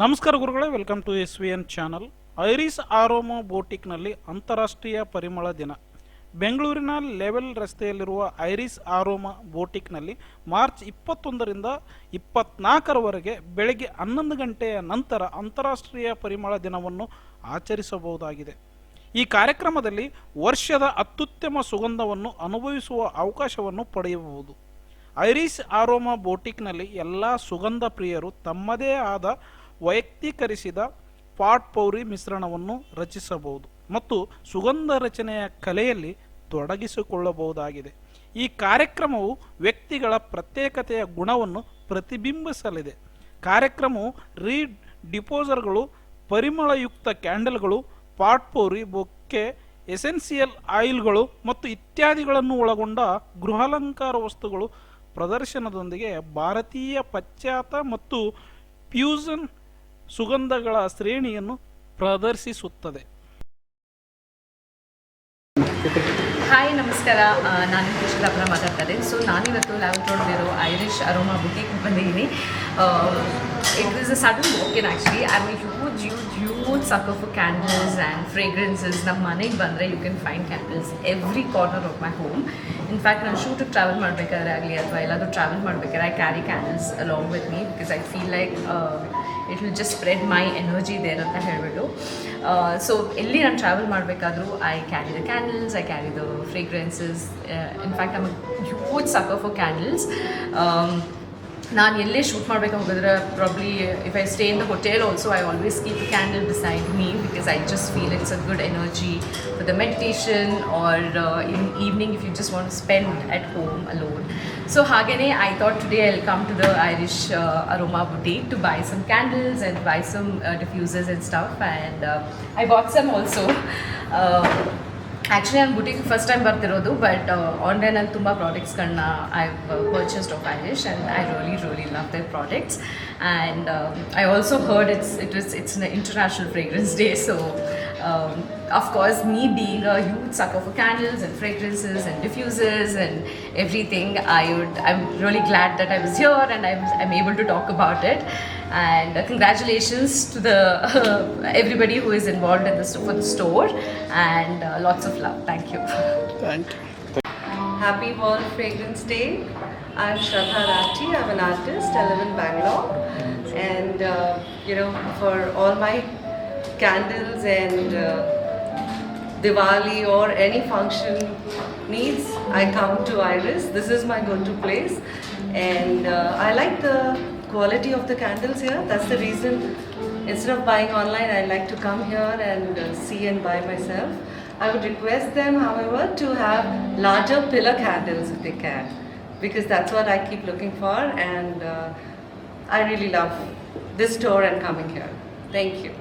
ನಮಸ್ಕಾರ ಗುರುಗಳೇ, welcome to S V N channel. Iris aroma ಬೋಟಿಕ್ನಲ್ಲಿ ಅಂತಾರಾಷ್ಟ್ರೀಯ ಪರಿಮಳ ದಿನ. ಬೆಂಗಳೂರಿನ ಲೆವೆಲ್ ರಸ್ತೆಯಲ್ಲಿರುವ ಐರಿಸ್ ಆರೋಮಾ ಬೋಟಿಕ್ನಲ್ಲಿ ಮಾರ್ಚ್ ಇಪ್ಪತ್ತೊಂದರಿಂದ ಇಪ್ಪತ್ನಾಲ್ಕರವರೆಗೆ ಬೆಳಗ್ಗೆ ಹನ್ನೊಂದು ಗಂಟೆಯ ನಂತರ ಅಂತಾರಾಷ್ಟ್ರೀಯ ಪರಿಮಳ ದಿನವನ್ನು ಆಚರಿಸಬಹುದಾಗಿದೆ. ಈ ಕಾರ್ಯಕ್ರಮದಲ್ಲಿ ವರ್ಷದ ಅತ್ಯುತ್ತಮ ಸುಗಂಧವನ್ನು ಅನುಭವಿಸುವ ಅವಕಾಶವನ್ನು ಪಡೆಯಬಹುದು. ಐರಿಸ್ ಆರೋಮ ಬೋಟಿಕ್ನಲ್ಲಿ ಎಲ್ಲ ಸುಗಂಧ ಪ್ರಿಯರು ತಮ್ಮದೇ ಆದ ವೈಯಕ್ತೀಕರಿಸಿದ ಪಾಟ್ ಪೌರಿ ಮಿಶ್ರಣವನ್ನು ರಚಿಸಬಹುದು ಮತ್ತು ಸುಗಂಧ ರಚನೆಯ ಕಲೆಯಲ್ಲಿ ತೊಡಗಿಸಿಕೊಳ್ಳಬಹುದಾಗಿದೆ. ಈ ಕಾರ್ಯಕ್ರಮವು ವ್ಯಕ್ತಿಗಳ ಪ್ರತ್ಯೇಕತೆಯ ಗುಣವನ್ನು ಪ್ರತಿಬಿಂಬಿಸಲಿದೆ. ಕಾರ್ಯಕ್ರಮವು ರೀಡ್ ಡಿಪೋಸರ್ಗಳು, ಪರಿಮಳಯುಕ್ತ ಕ್ಯಾಂಡಲ್ಗಳು ಪಾಟ್ಪೋರಿ ಬೊಕ್ಕೆ, ಎಸೆನ್ಸಿಯಲ್ ಆಯಿಲ್ಗಳು ಮತ್ತು ಇತ್ಯಾದಿಗಳನ್ನು ಒಳಗೊಂಡ ಗೃಹಾಲಂಕಾರ ವಸ್ತುಗಳು ಪ್ರದರ್ಶನದೊಂದಿಗೆ ಭಾರತೀಯ ಪಾಶ್ಚಾತ್ಯ ಮತ್ತು ಫ್ಯೂಷನ್ ಸುಗಂಧಗಳ ಶ್ರೇಣಿಯನ್ನು ಪ್ರದರ್ಶಿಸುತ್ತದೆ. ಹಾಯ್, ನಮಸ್ಕಾರ. ನಾನು ಕೃಷ್ಣಪ್ಪನ ಮಾತಾಡ್ತಾ ಇದ್ದೀನಿ. ಸೊ ನಾನಿವತ್ತು ಲ್ಯಾಬ್ ರೋಡ್ಲಿರೋ ಐರಿಷ್ ಅರೋಮಾ ಬುಟಿಗೆ ಬಂದಿದ್ದೀನಿ. It was a sudden walk in actually I am huge huge huge sucker for candles and fragrances ನಮ್ಮ ಮನೆಗೆ ಬಂದರೆ you can find candles every corner of my home in fact ನಾನು ಶೂಟಿಗೆ travel ಮಾಡಬೇಕಾದ್ರೆ ಆಗಲಿ ಅಥವಾ ಎಲ್ಲಾದರೂ ಟ್ರಾವೆಲ್ ಮಾಡಬೇಕಾದ್ರೆ I carry candles along with me because I feel like it will just spread my energy there ಅಂತ ಹೇಳಿಬಿಟ್ಟು ಸೊ ಎಲ್ಲಿ ನಾನು travel ಮಾಡಬೇಕಾದ್ರೂ I carry the candles I carry the fragrances in fact I'm huge sucker for candles ನಾನು ಎಲ್ಲೇ shoot ಮಾಡಬೇಕು ಹೋಗಿದ್ರೆ probably if I stay in the hotel also I always keep candle beside me because I just feel it's a good energy for the meditation or in evening if you just want spend at home alone so ಹಾಗೆಯೇ I thought today I come to the Irish aroma boutique to buy some candles and buy some uh, diffusers and stuff and uh, I bought some also. Uh, actually ನಾನು ಬುಟಿಗೆ first time ಬರ್ತಿರೋದು but ಆನ್ಲೈನಲ್ಲಿ ತುಂಬ ಪ್ರಾಡಕ್ಟ್ಸ್ಗಳನ್ನ I purchased of Irish and I really really love their products and I also heard it's it is it's international fragrance day so of course, me being a huge sucker for candles and fragrances and diffusers and everything, I would, I'm really glad that I was here and I'm, I'm able to talk about it. and congratulations to the uh, everybody who is involved in the for the store. And uh, lots of love. Thank you. Thank you. Happy world fragrance day. I'm shraddha rathi. I'm an artist. I live in bangalore. And uh, you know for all my candles and uh, Diwali or any function needs, I come to Iris. This is my go-to place, and uh, I like the quality of the candles here. That's the reason. Instead of buying online, I like to come here and uh, see and buy myself. I would request them, however, to have larger pillar candles if they can, because that's what I keep looking for, and uh, I really love this store and coming here. Thank you.